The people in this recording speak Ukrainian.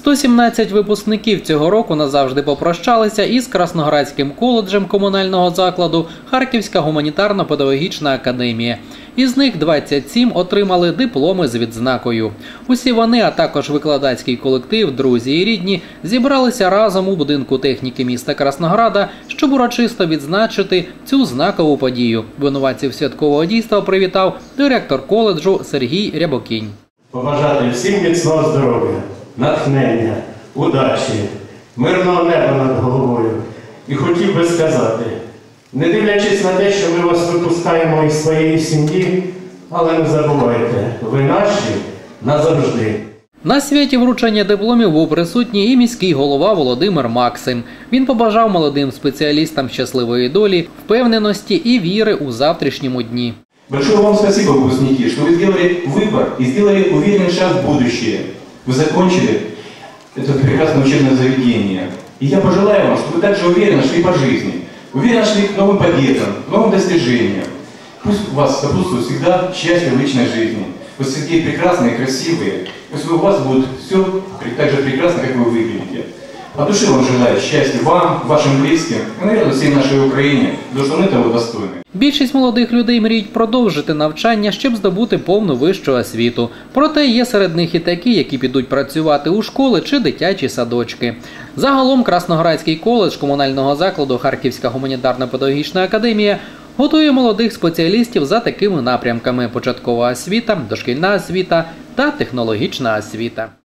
117 випускників цього року назавжди попрощалися із Красноградським коледжем комунального закладу Харківська гуманітарно-педагогічна академія. Із них 27 отримали дипломи з відзнакою. Усі вони, а також викладацький колектив, друзі і рідні, зібралися разом у будинку техніки міста Краснограда, щоб урочисто відзначити цю знакову подію. Винуватців святкового дійства привітав директор коледжу Сергій Рябокінь. Побажати всім міцного здоров'я, натхнення, удачі, мирного неба над головою. І хотів би сказати, не дивлячись на те, що ми вас випускаємо із своєї сім'ї, але не забувайте, ви наші назавжди. На святі вручення дипломів був присутній і міський голова Володимир Максим. Він побажав молодим спеціалістам щасливої долі, впевненості і віри у завтрашньому дні. Большое вам спасибо, выпускники, что вы сделали выбор и сделали уверенный шаг в будущее. Вы закончили это прекрасное учебное заведение. И я пожелаю вам, чтобы вы также уверенно шли по жизни, уверенно шли к новым победам, к новым достижениям. Пусть у вас сопутствует всегда счастье в личной жизни. Пусть все такие прекрасные, красивые. Пусть у вас будет все так же прекрасно, как вы выглядите. От души вам желаю счастья вам, вашим близким и, наверное, всей нашей Украине, потому что мы того достойны. Більшість молодих людей мріють продовжити навчання, щоб здобути повну вищу освіту. Проте є серед них і такі, які підуть працювати у школи чи дитячі садочки. Загалом Красноградський коледж комунального закладу Харківська гуманітарно-педагогічна академія готує молодих спеціалістів за такими напрямками: початкова освіта, дошкільна освіта та технологічна освіта.